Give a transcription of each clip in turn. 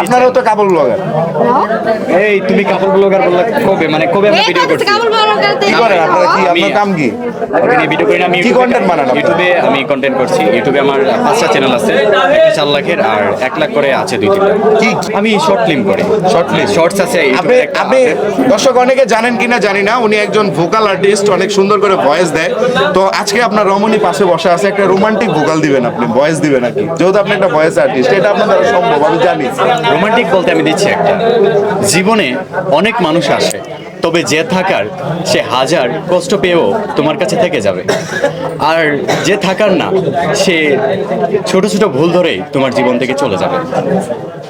আপনারাও তো কাপড় ব্লগার এই তুমি কাপড় ব্লগার বললে কবে? মানে কবে ভিডিও কাপড় কি করেন আপনারা কি আমি- আপনার কাম কি? ওকে ভিডিও করি না আমি কি ইউটিউবে- বানান ইউটিউবে আমি কন্টেন্ট করছি। ইউটিউবে আমার পাঁচটা চ্যানেল আছে একটা চার লাখের আর এক লাখ করে আছে দুই তিন লাখ। কি? আমি শর্ট ফিল্ম করি। Short film? শর্টস আছে আপনি আপনি দর্শক অনেকে জানেন কিনা জানি না উনি একজন ভোকাল আর্টিস্ট অনেক সুন্দর করে ভয়েস দেয়। তো আজকে আপনার রমণী পাশে বসে আছে একটা রোমান্টিক ভোকাল দিবেন আপনি ভয়েস দিবেন আর কি। যেহেতু আপনি একটা ভয়েস আর্টিস্ট এটা আপনার দ্বারা সম্ভব আমি জানি। রোমান্টিক বলতে আমি দিচ্ছি একটা। জীবনে অনেক মানুষ আসে। তবে যে থাকার সে হাজার কষ্ট পেয়েও তোমার কাছে থেকে যাবে। আর যে থাকার না সে ছোট ছোট ভুল ধরেই তোমার জীবন থেকে চলে যাবে।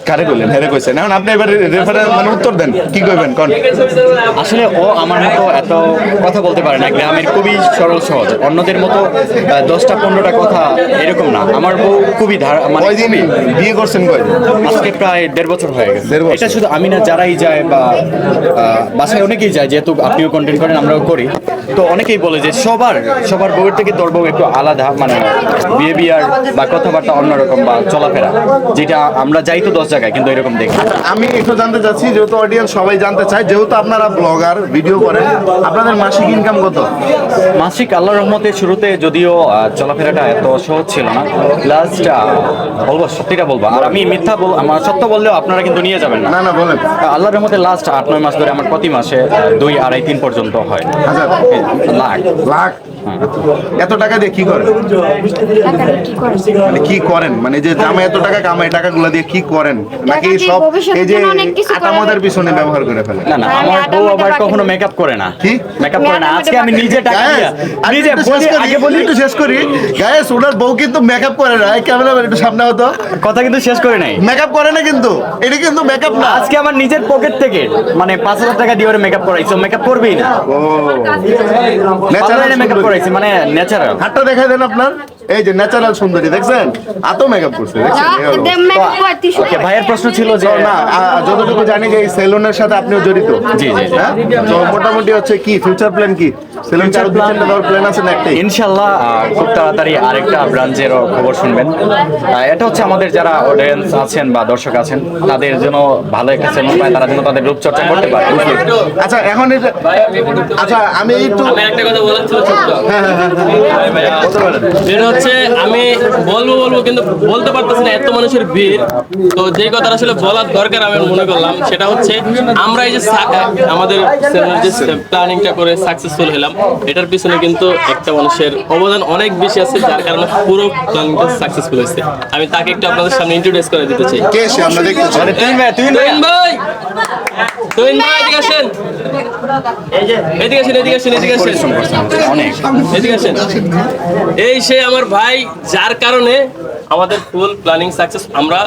কারে কইলেন? হেরে কইছেন এখন আপনি এবারে রেফারেন্স মানে উত্তর দেন। কি কইবেন? কোন? আসলে ও আমার মতো এত কথা বলতে পারে না। গ্রামের খুবই সরল সহজ। অন্যদের মতো দশটা পনেরোটা কথা এরকম না। আমার বউ খুবই ধারা মানে কয়দিন বিয়ে করছেন আজকে প্রায় দেড় বছর হয়ে গেছে। এটা শুধু আমি না যারাই যায় বা বাসায় অনেকেই যায় যেহেতু আপনিও কন্টেন্ট করেন আমরাও করি। তো অনেকেই বলে যে সবার সবার বউয়ের থেকে তোর বউ একটু আলাদা মানে বিহেভিয়ার বা কথাবার্তা অন্যরকম বা চলাফেরা যেটা আমরা যাই তো দশ জায়গায় কিন্তু এরকম দেখি আমি একটু জানতে চাচ্ছি যেহেতু অডিয়েন্স সবাই জানতে চায় যেহেতু আপনারা ব্লগার ভিডিও করেন আপনাদের মাসিক ইনকাম কত? মাসিক আল্লাহ রহমতে শুরুতে যদিও চলাফেরাটা এত সহজ ছিল না লাস্ট বলব সত্যিটা বলব আর আমি মিথ্যা বল আমার সত্য বললেও আপনারা কিন্তু নিয়ে যাবেন না। না না বলেন। আল্লাহর রহমতে লাস্ট আট নয় মাস ধরে আমার প্রতি মাসে দুই আড়াই তিন পর্যন্ত হয়। লাখ। লাখ? এত টাকা দিয়ে কি করেন? কি করে মানে কি করেন? মানে যে জামা এত টাকা কামাই টাকাগুলো দিয়ে কি করেন? নাকি সব এই যে জন্য অনেক কিছু আটা করা মদের যায়। পিছনে ব্যবহার করে ফেলেন না না আমার বউ আবার কখনো মেকআপ করে না। কি? মেকআপ করে না। আজকে আমি নিজে টাকা দিয়া নিজে বলি আগে বলি একটু শেষ করি। গায়েস ওনার বউ কিন্তু মেকআপ করে না। ক্যামেরাম্যান একটু সামনে হতো কথা কিন্তু শেষ করে নাই। মেকআপ করে না কিন্তু। এটা কিন্তু মেকআপ না। আজকে আমার নিজের পকেট থেকে মানে পাঁচ হাজার টাকা দিয়ে ওরে মেকআপ করাইছো মেকআপ করবেই না। ও। অনলাইনে মেকআপ ন্যাচারাল করাইছি মানে ন্যাচারাল হাতটা দেখাই দেন আপনার। এই যে ন্যাচারাল সুন্দরী দেখছেন? এত মেকআপ করছে দেখছেন? ভাইয়ের প্রশ্ন ছিল যে না যতটুকু জানি যে এই সেলুনের সাথে আপনিও জড়িত। জি, জি, জি। হ্যাঁ? তো মোটামুটি হচ্ছে কি ফিউচার প্ল্যান কি? প্ল্যান আছে ইনশাল্লাহ খুব তাড়াতাড়ি আরেকটা ব্রাঞ্চের খবর শুনবেন। আহ, এটা হচ্ছে আমাদের যারা অডিয়েন্স আছেন বা দর্শক আছেন তাদের জন্য ভালো একটা সেলুন পায় তারা যেন তাদের রূপচর্চা করতে পারে। আচ্ছা এখন আচ্ছা আমি একটু একটা কথা বলার ছিল। যেটা হচ্ছে আমি বলব বলব কিন্তু বলতে পারতেছি না এত মানুষের ভিড়। তো যে কথাটা আসলে বলার দরকার আমি মনে করলাম সেটা হচ্ছে আমরা এই যে আমাদের যে প্ল্যানিংটা করে সাকসেসফুল হলাম এটার পিছনে কিন্তু একটা মানুষের অবদান অনেক বেশি আছে যার কারণে পুরো প্ল্যানিংটা সাকসেসফুল হয়েছে। আমি তাকে একটু আপনাদের সামনে ইন্ট্রোডিউস করে দিতে চাই। কে সে? আমরা দেখতে চাই। মানে তুই ভাই তুই ভাই। ভাই! আসেন। এদিকে এদিকে এদিকে এই সে আমার ভাই যার কারণে আমাদের ফুল প্ল্যানিং সাকসেস আমরা